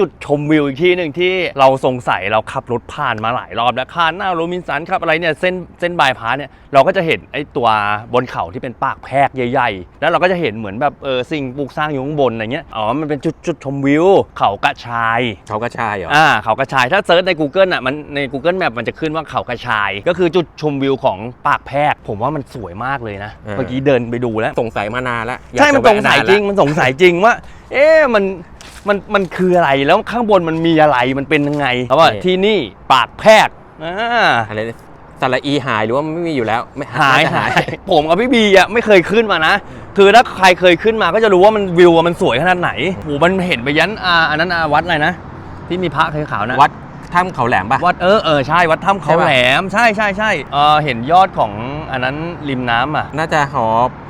จุดชมวิวอีกที่หนึ่งที่เราสงสัยเราขับรถผ่านมาหลายรอบแล้วผ่านหน้าโรมินสันครับอะไรเนี่ยเส้นเส้นบายพาสเนี่ยเราก็จะเห็นไอ้ตัวบนเขาที่เป็นปากแพรกใหญ่ๆ แล้วเราก็จะเห็นเหมือนแบบเออสิ่งปลูกสร้างอยู่ข้างบนอะไรเงี้ยอ๋อมันเป็นจุดจุดชมวิว เขากระชายเขากระชายเหรออ่าเขากระชายถ้าเซิร์ชใน Google อะมันใน Google Map มันจะขึ้นว่าเขากระชาย ก็คือจุดชมวิวของปากแพรกผมว่ามันสวยมากเลยนะเออเมื่อกี้เดินไปดูแล้วสงสัยมานานแล้วอยากใช่มันจะสแวะงสัยนานจริงแล้วมันสงสัยจริงว่า เอ๊ะมัน มันมันคืออะไรแล้วข้างบนมันมีอะไรมันเป็นยังไงเพราะว่าที่นี่ปากแพรกอ่าอะไรนะสระอีหายหรือว่ามันไม่มีอยู่แล้ว ไม่หายน่จะหาย ผมกับพี่บีอะไม่เคยขึ้นมานะ คือถ้าใครเคยขึ้นมาก็จะรู้ว่ามันวิวอะมันสวยขนาดไหนโหมันเห็นไปยันอ่าอันนั้นอะวัดอะไรนะที่มีพระขาวๆนะ วัดถ้ำเขาแหลมปะวัดเออเออใช่วัดถ้ำเขาใช่ปะ แหลมใช่ใช่ใช่เออเห็นยอดของอันนั้นริมน้ำอะ น่าจะหอ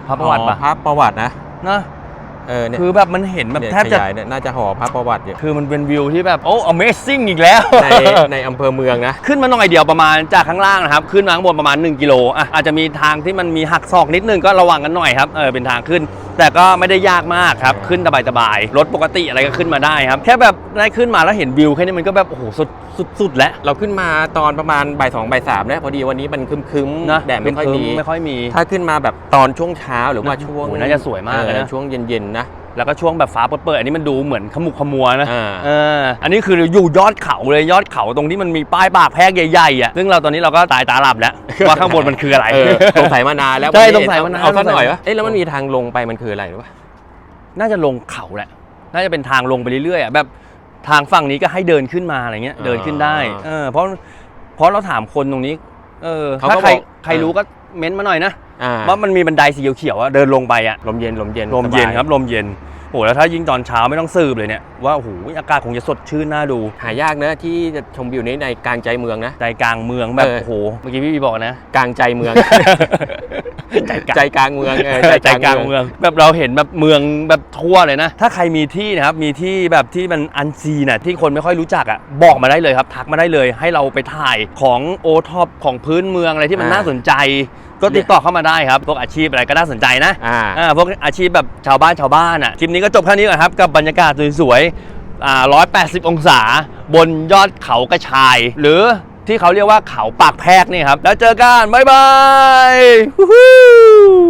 พระประวัติปะหอพระประวัตินะ นะ เออเนี่ยคือแบบมันเห็นแบบเนี่ยแทบจะขยายเนี่ยน่าจะหอพระประวัติอยู่คือมันเป็นวิวที่แบบโอ้ amazing อีกแล้ว ในในอำเภอเมืองนะ ขึ้นมาหน่อยเดียวประมาณจากข้างล่างนะครับ ขึ้นมาข้างบนประมาณ 1 กิโลอะอาจจะมีทางที่มันมีหักศอกนิดนึงก็ระวังกันหน่อยครับเออเป็นทางขึ้น แต่ก็ไม่ได้ยากมากครับ ขึ้นสบายๆรถปกติอะไรก็ขึ้นมาได้ครับ แค่แบบได้ขึ้นมาแล้วเห็นวิวแค่นี้มันก็แบบโอ้โหสุดสุดสุดแล้ว เราขึ้นมาตอนประมาณบ่ายสองบ่ายสามนะพอดีวันนี้มันคึมๆนะแดดไม่ค่อยมีไม่ค่อยมี ถ้าขึ้นมาแบบตอนช่วงเช้าหรือว่านะช่วงโอ้โหน่าจะสวยมากเลยนะออช่วงเย็นๆนะ แล้วก็ช่วงแบบฟ้าเปิดๆอันนี้มันดูเหมือนขมุกขมัวนะอ่า เอออันนี้คืออยู่ยอดเขาเลยยอดเขาตรงที่มันมีป้ายปากแพรกใหญ่ๆอะซึ่งเราตอนนี้เราก็ตายตาหลับแล้ว ว่าข้างบนมันคืออะไร เออสงสัยมานานแล้วใช่วันนี้สงสัยมานาน เอาสักสงสัยหน่อยวะเอ๊ะแล้วมันมีทางลงไปมันคืออะไรหรือวะ น่าจะลงเขาแหละ น่าจะเป็นทางลงไปเรื่อยๆอะแบบทางฝั่งนี้ก็ให้เดินขึ้นมาอะไรเงี้ย อ่าเดินขึ้นได้ เออ เพราะเพราะเราถามคนตรงนี้ เออ เขาถ้าก็ใครบอกใครรู้ก็เม้นต์มาหน่อยนะ อ่าว่ามันมีบันไดสีเขียวๆอะเดินลงไปอะลมเย็นลมเย็นลมเย็นสาครับลมเย็นโอ้แล้วถ้ายิ่งตอนเช้าไม่ต้องสืบเลยเนี่ยว่าโอ้โหอากาศคงจะสดชื่นน่าดูหายากนะที่จะชมวิวนี้ในกลางใจเมืองนะ ใจกลางเมืองแบบเออ โอ้โห เมื่อกี้พี่บีบอกนะ กลางใจเมือง ใจกลางใจกลางเมืองเออใจกลางเมือง แบบเราเห็นแบบเมืองแบบทั่วเลยนะ ถ้าใครมีที่นะครับมีที่แบบที่มันอันซีน่ะที่คนไม่ค่อยรู้จักอะบอกมาได้เลยครับ ทักมาได้เลยให้เราไปถ่ายของโอท็อปของพื้นเมืองอะไรที่มันน่าสนใจก็ติดต่อเข้ามาได้ครับ พวกอาชีพอะไรก็น่าสนใจนะอ่าอ่าพวกอาชีพแบบชาวบ้านชาวบ้านอะคลิปนี้ก็จบแค่นี้ก่อนครับ กับบรรยากาศสวยๆอ่า180 องศา บนยอดเขากระชาย หรือ ที่เขาเรียกว่าเขาปากแพรกนี่ครับ แล้วเจอกัน บ๊ายบาย